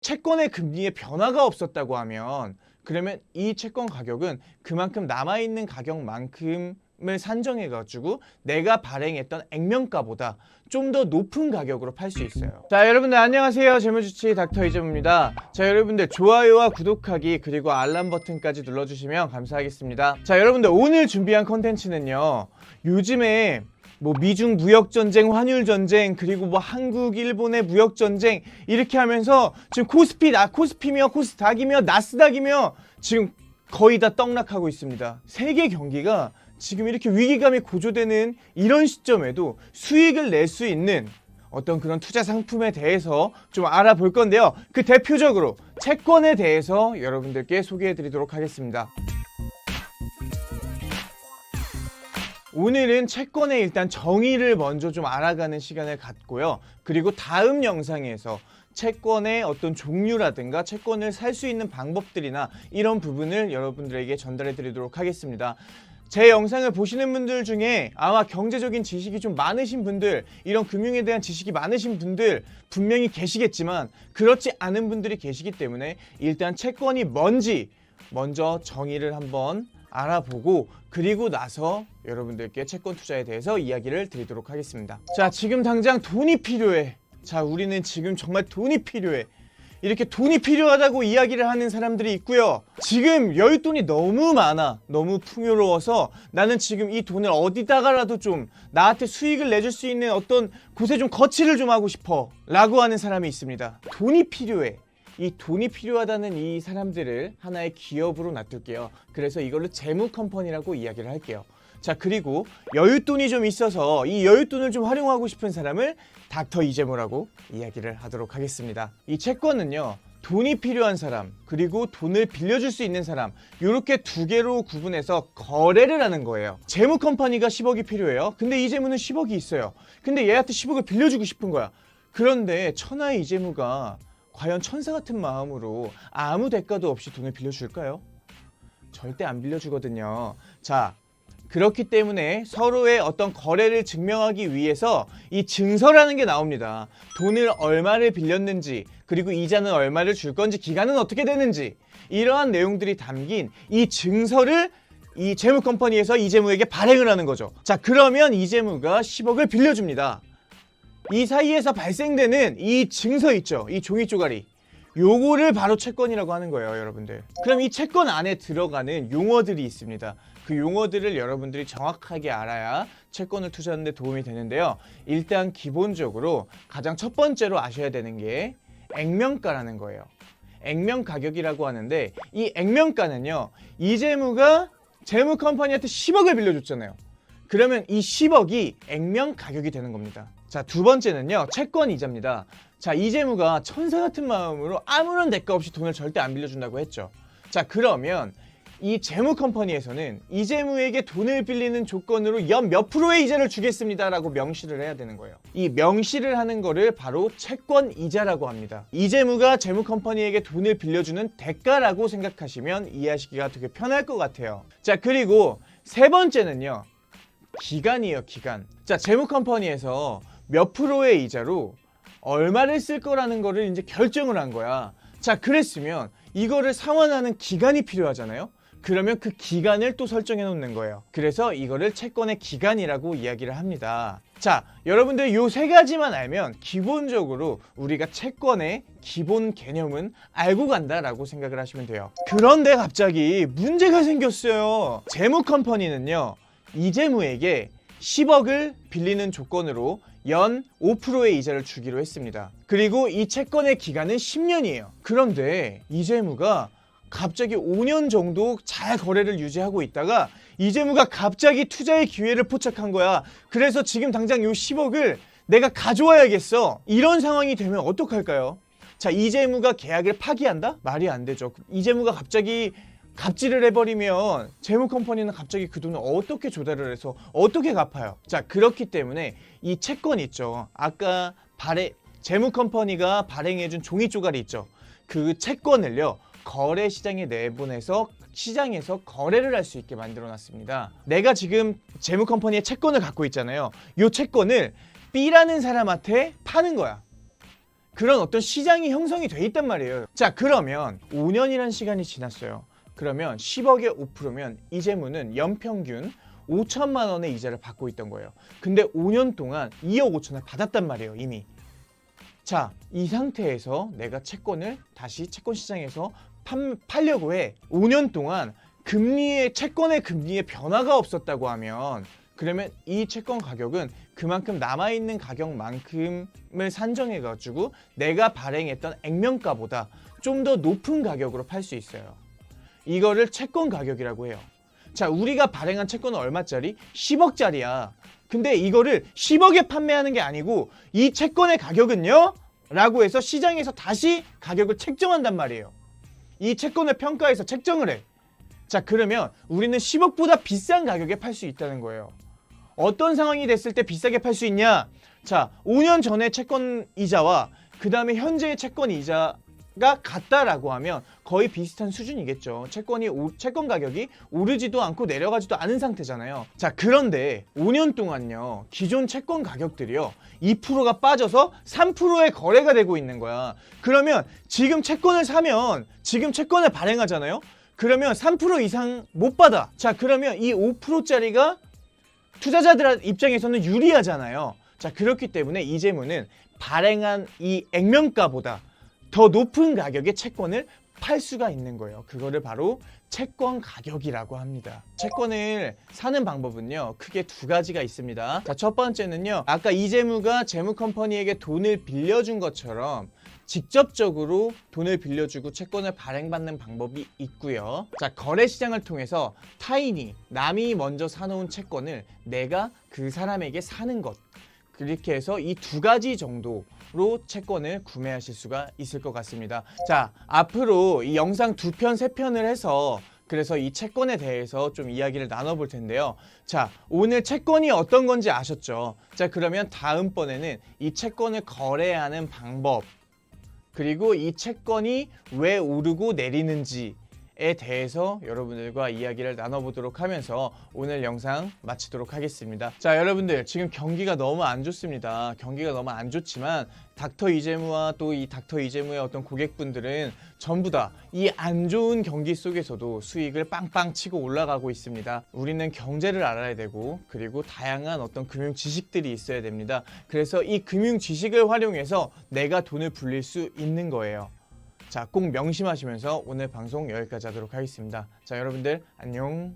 채권의 금리에 변화가 없었다고 하면 그러면 이 채권 가격은 그만큼 남아있는 가격만큼 을 산정해 가지고 내가 발행했던 액면가보다 좀 더 높은 가격으로 팔 수 있어요. 자, 여러분들 안녕하세요. 재무주치 닥터 이재무입니다. 자, 여러분들 좋아요와 구독하기 그리고 알람 버튼까지 눌러주시면 감사하겠습니다. 자, 여러분들 오늘 준비한 컨텐츠는요. 요즘에 뭐 미중 무역 전쟁, 환율 전쟁, 그리고 뭐 한국, 일본의 무역 전쟁 이렇게 하면서 지금 코스피 나 코스피며 코스닥이며 나스닥이며 지금 거의 다 떡락하고 있습니다. 세계 경기가 지금 이렇게 위기감이 고조되는 이런 시점에도 수익을 낼 수 있는 어떤 그런 투자 상품에 대해서 좀 알아볼 건데요. 그 대표적으로 채권에 대해서 여러분들께 소개해 드리도록 하겠습니다. 오늘은 채권의 일단 정의를 먼저 좀 알아가는 시간을 갖고요. 그리고 다음 영상에서 채권의 어떤 종류라든가 채권을 살 수 있는 방법들이나 이런 부분을 여러분들에게 전달해 드리도록 하겠습니다. 제 영상을 보시는 분들 중에 아마 경제적인 지식이 좀 많으신 분들, 이런 금융에 대한 지식이 많으신 분들 분명히 계시겠지만 그렇지 않은 분들이 계시기 때문에 일단 채권이 뭔지 먼저 정의를 한번 알아보고 그리고 나서 여러분들께 채권 투자에 대해서 이야기를 드리도록 하겠습니다. 자, 지금 당장 돈이 필요해. 자, 우리는 지금 정말 돈이 필요해. 이렇게 돈이 필요하다고 이야기를 하는 사람들이 있고요. 지금 여윳돈이 너무 많아. 너무 풍요로워서 나는 지금 이 돈을 어디다가라도 좀 나한테 수익을 내줄 수 있는 어떤 곳에 좀 거치를 좀 하고 싶어. 라고 하는 사람이 있습니다. 돈이 필요해. 이 돈이 필요하다는 이 사람들을 하나의 기업으로 놔둘게요. 그래서 이걸로 재무 컴퍼니라고 이야기를 할게요. 자 그리고 여윳돈이 좀 있어서 이 여윳돈을 좀 활용하고 싶은 사람을 닥터 이재모라고 이야기를 하도록 하겠습니다. 이 채권은요. 돈이 필요한 사람 그리고 돈을 빌려줄 수 있는 사람 이렇게 두 개로 구분해서 거래를 하는 거예요. 재무 컴퍼니가 10억이 필요해요. 근데 이재무는 10억이 있어요. 근데 얘한테 10억을 빌려주고 싶은 거야. 그런데 천하의 이재무가 과연 천사 같은 마음으로 아무 대가도 없이 돈을 빌려줄까요? 절대 안 빌려주거든요. 자, 그렇기 때문에 서로의 어떤 거래를 증명하기 위해서 이 증서라는 게 나옵니다. 돈을 얼마를 빌렸는지, 그리고 이자는 얼마를 줄 건지, 기간은 어떻게 되는지, 이러한 내용들이 담긴 이 증서를 이 재무 컴퍼니에서 이재무에게 발행을 하는 거죠. 자, 그러면 이재무가 10억을 빌려줍니다. 이 사이에서 발생되는 이 증서 있죠. 이 종이 쪼가리. 요거를 바로 채권이라고 하는 거예요, 여러분들. 그럼 이 채권 안에 들어가는 용어들이 있습니다. 그 용어들을 여러분들이 정확하게 알아야 채권을 투자하는 데 도움이 되는데요. 일단 기본적으로 가장 첫 번째로 아셔야 되는 게 액면가라는 거예요. 액면 가격이라고 하는데 이 액면가는요. 이재무가 재무 컴퍼니한테 10억을 빌려줬잖아요. 그러면 이 10억이 액면 가격이 되는 겁니다. 자, 두 번째는요. 채권 이자입니다. 자, 이재무가 천사 같은 마음으로 아무런 대가 없이 돈을 절대 안 빌려준다고 했죠. 자, 그러면 이 재무 컴퍼니에서는 이재무에게 돈을 빌리는 조건으로 연 몇 프로의 이자를 주겠습니다라고 명시를 해야 되는 거예요. 이 명시를 하는 거를 바로 채권 이자라고 합니다. 이재무가 재무 컴퍼니에게 돈을 빌려주는 대가라고 생각하시면 이해하시기가 되게 편할 것 같아요. 자, 그리고 세 번째는요. 기간이에요, 기간. 자, 재무 컴퍼니에서 몇 프로의 이자로 얼마를 쓸 거라는 거를 이제 결정을 한 거야. 자, 그랬으면 이거를 상환하는 기간이 필요하잖아요. 그러면 그 기간을 또 설정해 놓는 거예요. 그래서 이거를 채권의 기간이라고 이야기를 합니다. 자, 여러분들 요 세 가지만 알면 기본적으로 우리가 채권의 기본 개념은 알고 간다라고 생각을 하시면 돼요. 그런데 갑자기 문제가 생겼어요. 재무 컴퍼니는요. 이재무에게 10억을 빌리는 조건으로 연 5%의 이자를 주기로 했습니다. 그리고 이 채권의 기간은 10년이에요. 그런데 이재무가 갑자기 5년 정도 잘 거래를 유지하고 있다가 이재무가 갑자기 투자의 기회를 포착한 거야. 그래서 지금 당장 요 10억을 내가 가져와야겠어. 이런 상황이 되면 어떡할까요? 자, 이재무가 계약을 파기한다? 말이 안 되죠. 이재무가 갑자기 갑질을 해버리면 재무 컴퍼니는 갑자기 그 돈을 어떻게 조달을 해서 어떻게 갚아요? 자 그렇기 때문에 이 채권 있죠. 아까 발행 재무 컴퍼니가 발행해준 종이 쪼가리 있죠. 그 채권을요 거래 시장에 내보내서 시장에서 거래를 할 수 있게 만들어 놨습니다. 내가 지금 재무 컴퍼니의 채권을 갖고 있잖아요. 이 채권을 B라는 사람한테 파는 거야. 그런 어떤 시장이 형성이 돼 있단 말이에요. 자, 그러면 5년이란 시간이 지났어요. 그러면 10억에 5%면 이 재무는 연평균 5천만 원의 이자를 받고 있던 거예요. 근데 5년 동안 2억 5천을 받았단 말이에요, 이미. 자, 이 상태에서 내가 채권을 다시 채권 시장에서 판, 팔려고 해. 5년 동안 금리의 채권의 금리에 변화가 없었다고 하면 그러면 이 채권 가격은 그만큼 남아 있는 가격만큼을 산정해 가지고 내가 발행했던 액면가보다 좀 더 높은 가격으로 팔 수 있어요. 이거를 채권 가격이라고 해요. 자, 우리가 발행한 채권은 얼마짜리? 10억짜리야. 근데 이거를 10억에 판매하는 게 아니고 이 채권의 가격은요? 라고 해서 시장에서 다시 가격을 책정한단 말이에요. 이 채권을 평가해서 책정을 해. 자, 그러면 우리는 10억보다 비싼 가격에 팔 수 있다는 거예요. 어떤 상황이 됐을 때 비싸게 팔 수 있냐? 자, 5년 전에 채권 이자와 그 다음에 현재의 채권 이자 가 같다라고 하면 거의 비슷한 수준이겠죠. 채권이 오- 채권 가격이 오르지도 않고 내려가지도 않은 상태잖아요. 자, 그런데 5년 동안요. 기존 채권 가격들이요. 2%가 빠져서 3%의 거래가 되고 있는 거야. 그러면 지금 채권을 사면 지금 채권을 발행하잖아요. 그러면 3% 이상 못 받아. 자, 그러면 이 5%짜리가 투자자들 입장에서는 유리하잖아요. 자, 그렇기 때문에 이 재무는 발행한 이 액면가보다 더 높은 가격의 채권을 팔 수가 있는 거예요. 그거를 바로 채권 가격이라고 합니다. 채권을 사는 방법은요, 크게 두 가지가 있습니다. 자, 첫 번째는요, 아까 이재무가 재무 컴퍼니에게 돈을 빌려준 것처럼 직접적으로 돈을 빌려주고 채권을 발행받는 방법이 있고요. 자, 거래 시장을 통해서 타인이 남이 먼저 사놓은 채권을 내가 그 사람에게 사는 것. 그렇게 해서 이 두 가지 정도로 채권을 구매하실 수가 있을 것 같습니다. 자, 앞으로 이 영상 두 편, 세 편을 해서 그래서 이 채권에 대해서 좀 이야기를 나눠볼 텐데요. 자, 오늘 채권이 어떤 건지 아셨죠? 자, 그러면 다음번에는 이 채권을 거래하는 방법, 그리고 이 채권이 왜 오르고 내리는지 에 대해서 여러분들과 이야기를 나눠보도록 하면서 오늘 영상 마치도록 하겠습니다. 자, 여러분들 지금 경기가 너무 안 좋습니다. 경기가 너무 안 좋지만 닥터 이재무와 또 이 닥터 이재무의 어떤 고객분들은 전부 다 이 안 좋은 경기 속에서도 수익을 빵빵 치고 올라가고 있습니다. 우리는 경제를 알아야 되고 그리고 다양한 어떤 금융 지식들이 있어야 됩니다. 그래서 이 금융 지식을 활용해서 내가 돈을 불릴 수 있는 거예요. 자, 꼭 명심하시면서 오늘 방송 여기까지 하도록 하겠습니다. 자, 여러분들 안녕.